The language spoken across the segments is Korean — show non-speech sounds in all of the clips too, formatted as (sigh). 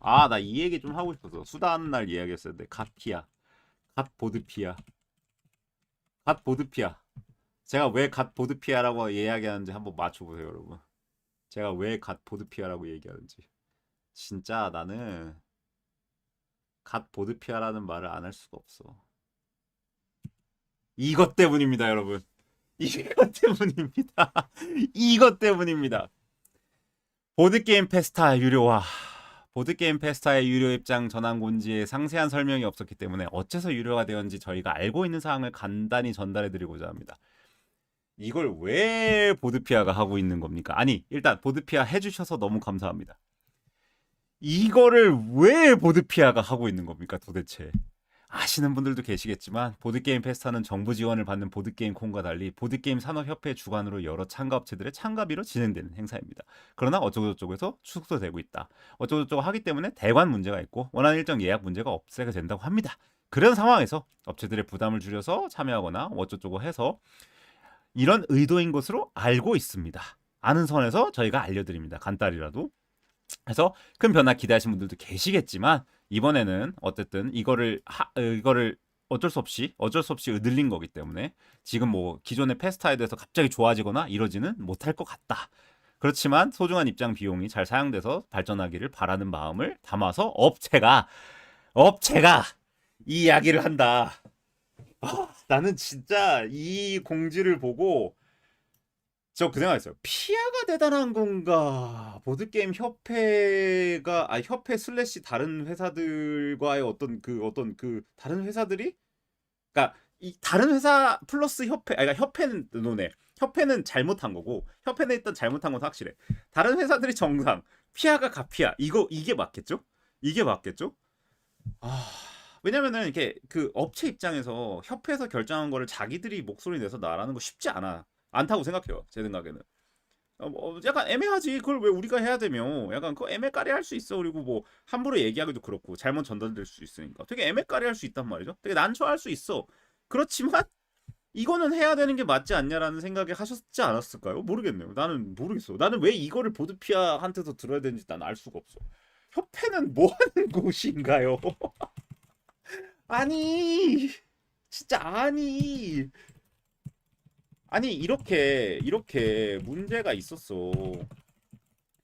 아, 나 이 얘기 좀 하고 싶어서. 수다하는 날 이야기했었는데, 갓피아. 갓보드피아. 갓보드피아. 제가 왜 갓보드피아라고 이야기하는지 한번 맞춰보세요, 여러분. 제가 왜 갓보드피아라고 얘기하는지. 진짜 나는 갓보드피아라는 말을 안 할 수가 없어. 이것 때문입니다, 여러분. (laughs) 이것 때문입니다. (laughs) 이것 때문입니다. 보드게임 페스타 유료화. 보드게임 페스타의 유료 입장 전환 공지에 상세한 설명이 없었기 때문에 어째서 유료가 되었는지 저희가 알고 있는 사항을 간단히 전달해 드리고자 합니다. 이걸 왜 보드피아가 하고 있는 겁니까? 아니, 일단 보드피아 해주셔서 너무 감사합니다. 이거를 왜 보드피아가 하고 있는 겁니까, 도대체? 아시는 분들도 계시겠지만 보드게임 페스타는 정부 지원을 받는 보드게임 콘과 달리 보드게임 산업협회 주관으로 여러 참가업체들의 참가비로 진행되는 행사입니다. 그러나 어쩌고저쩌고에서 축소되고 있다. 어쩌고저쩌고 하기 때문에 대관 문제가 있고 원하는 일정 예약 문제가 없애가 된다고 합니다. 그런 상황에서 업체들의 부담을 줄여서 참여하거나 어쩌고저쩌고 해서 이런 의도인 것으로 알고 있습니다. 아는 선에서 저희가 알려드립니다. 간단히라도. 그래서 큰 변화 기대하시는 분들도 계시겠지만 이번에는 어쨌든 이거를 하, 어, 이거를 어쩔 수 없이 어쩔 수 없이 늘린 거기 때문에 지금 뭐 기존의 페스타에 대해서 갑자기 좋아지거나 이러지는 못할 것 같다. 그렇지만 소중한 입장 비용이 잘 사용돼서 발전하기를 바라는 마음을 담아서 업체가 업체가 이 이야기를 한다. 아, 나는 진짜 이 공지를 보고 저 그 생각했어요. 피아가 대단한 건가? 보드게임 협회가 아 협회 슬래시 다른 회사들과의 어떤 그 어떤 그 다른 회사들이 그러니까 이 다른 회사 플러스 협회 아 그러니까 협회는 노네. 협회는 잘못한 거고 협회는 일단 잘못한 건 확실해. 다른 회사들이 정상, 피아가 가피아. 이거 이게 맞겠죠? 이게 맞겠죠? 아 왜냐면은 이렇게 그 업체 입장에서 협회에서 결정한 거를 자기들이 목소리 내서 나라는 거 쉽지 않아. 않다고 생각해요. 제 생각에는. 어, 뭐 약간 애매하지. 그걸 왜 우리가 해야 되며? 약간 그 애매까리 할 수 있어. 그리고 뭐 함부로 얘기하기도 그렇고 잘못 전달될 수 있으니까 되게 애매까리 할 수 있단 말이죠. 되게 난처할 수 있어. 그렇지만 이거는 해야 되는 게 맞지 않냐라는 생각에 하셨지 않았을까요? 모르겠네요. 나는 모르겠어. 나는 왜 이거를 보드피아한테서 들어야 되는지 난 알 수가 없어. 협회는 뭐 하는 (laughs) 곳인가요? (laughs) 아니, 진짜 아니. 아니 이렇게 이렇게 문제가 있었어.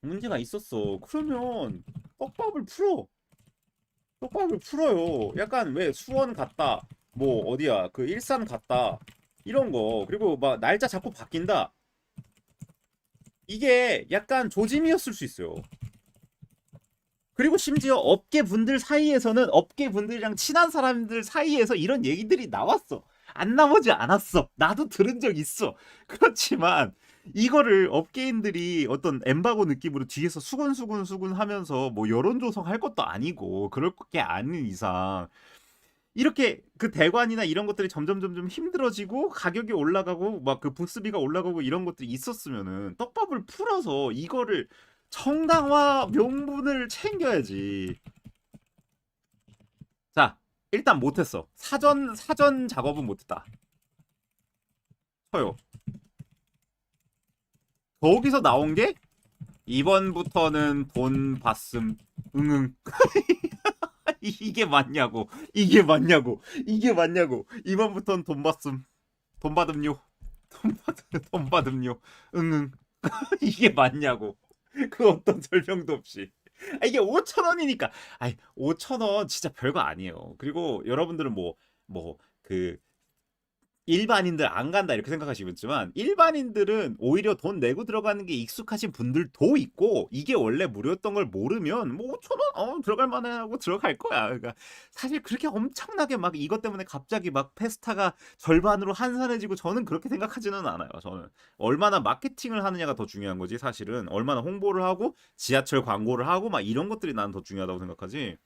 문제가 있었어. 그러면 떡밥을 풀어. 떡밥을 풀어요. 약간 왜 수원 갔다. 뭐 어디야? 그 일산 갔다. 이런 거. 그리고 막 날짜 자꾸 바뀐다. 이게 약간 조짐이었을 수 있어요. 그리고 심지어 업계 분들 사이에서는 업계 분들이랑 친한 사람들 사이에서 이런 얘기들이 나왔어. 안 나오지 않았어. 나도 들은 적 있어. (laughs) 그렇지만 이거를 업계인들이 어떤 엠바고 느낌으로 뒤에서 수근수근 수근 하면서 뭐 여론 조성할 것도 아니고 그럴 게 아닌 이상 이렇게 그 대관이나 이런 것들이 점점 점점 힘들어지고 가격이 올라가고 막 그 부스비가 올라가고 이런 것들이 있었으면은 떡밥을 풀어서 이거를 정당화 명분을 챙겨야지. 자, 일단 못했어. 사전 사전 작업은 못했다. 쳐요. 거기서 나온 게 이번부터는 돈 받음 응응. (laughs) 이게 맞냐고. 이게 맞냐고. 이게 맞냐고. 이번부터는 돈 받음. 돈 받음요. 돈 받음 돈 받음요. 응응. (laughs) 이게 맞냐고. 그 어떤 설명도 없이. 아, 이게 5천 원이니까. 아이 5천 원 진짜 별거 아니에요. 그리고 여러분들은 뭐 뭐 그 일반인들 안 간다 이렇게 생각하시겠지만 일반인들은 오히려 돈 내고 들어가는 게 익숙하신 분들도 있고 이게 원래 무료였던 걸 모르면 뭐 5천 원 어, 들어갈 만해 하고 들어갈 거야. 그러니까 사실 그렇게 엄청나게 막 이것 때문에 갑자기 막 페스타가 절반으로 한산해지고 저는 그렇게 생각하지는 않아요. 저는 얼마나 마케팅을 하느냐가 더 중요한 거지 사실은 얼마나 홍보를 하고 지하철 광고를 하고 막 이런 것들이 나는 더 중요하다고 생각하지.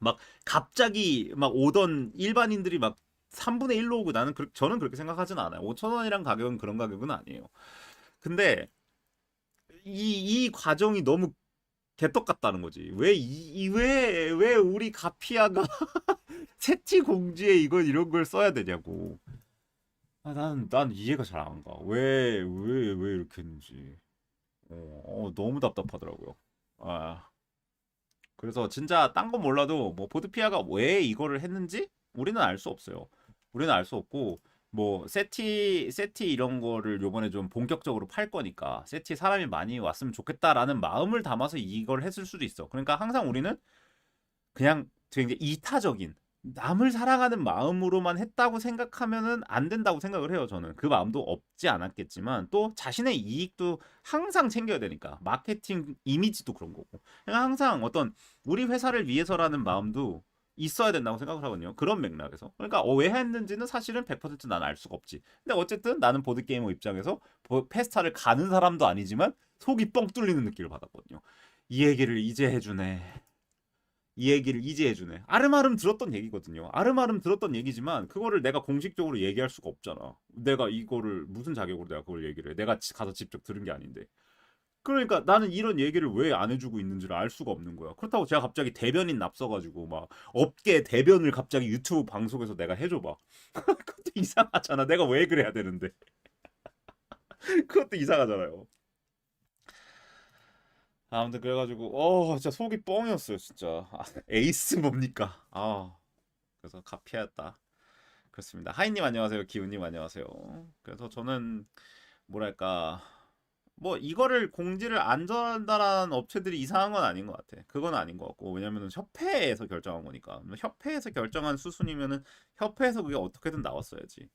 막 갑자기 막 오던 일반인들이 막 3분의 1로 오고 나는 그, 저는 그렇게 생각하진 않아요. 5천 원이란 가격은 그런 가격은 아니에요. 근데 이, 이 과정이 너무 개떡 같다는 거지. 왜, 이, 왜, 왜 우리 가피아가 (laughs) 세티 공지에 이거 이런 걸 써야 되냐고. 아, 난, 난 이해가 잘 안 가. 왜, 왜, 왜 이렇게 했는지. 어, 어, 너무 답답하더라고요. 아. 그래서 진짜 딴 건 몰라도 뭐 보드피아가 왜 이거를 했는지 우리는 알 수 없어요. 우리는 알 수 없고 뭐 세티 세티 이런 거를 요번에 좀 본격적으로 팔 거니까 세티 사람이 많이 왔으면 좋겠다라는 마음을 담아서 이걸 했을 수도 있어. 그러니까 항상 우리는 그냥 되게 이타적인 남을 사랑하는 마음으로만 했다고 생각하면은 안 된다고 생각을 해요. 저는 그 마음도 없지 않았겠지만 또 자신의 이익도 항상 챙겨야 되니까 마케팅 이미지도 그런 거고 그러니까 항상 어떤 우리 회사를 위해서라는 마음도 있어야 된다고 생각을 하거든요. 그런 맥락에서. 그러니까 어, 왜 했는지는 사실은 100%난 알 수가 없지. 근데 어쨌든 나는 보드게이머 입장에서 보- 페스타를 가는 사람도 아니지만 속이 뻥 뚫리는 느낌을 받았거든요. 이 얘기를 이제 해주네. 이 얘기를 이제 해주네. 아름아름 들었던 얘기거든요. 아름아름 들었던 얘기지만 그거를 내가 공식적으로 얘기할 수가 없잖아. 내가 이거를 무슨 자격으로 내가 그걸 얘기를 해. 내가 지- 가서 직접 들은 게 아닌데. 그러니까 나는 이런 얘기를 왜 안 해주고 있는지를 알 수가 없는 거야. 그렇다고 제가 갑자기 대변인 납서가지고 막 업계 대변을 갑자기 유튜브 방송에서 내가 해줘봐. (laughs) 그것도 이상하잖아. 내가 왜 그래야 되는데. (laughs) 그것도 이상하잖아요. 아무튼 그래가지고 어 진짜 속이 뻥이었어요 진짜 아, 에이스 뭡니까 아 그래서 가피하였다 그렇습니다 하이님 안녕하세요 기훈님 안녕하세요 그래서 저는 뭐랄까 뭐 이거를 공지를 안 전달한 업체들이 이상한 건 아닌 것 같아. 그건 아닌 것 같고 왜냐면은 협회에서 결정한 거니까. 뭐 협회에서 결정한 수순이면은 협회에서 그게 어떻게든 나왔어야지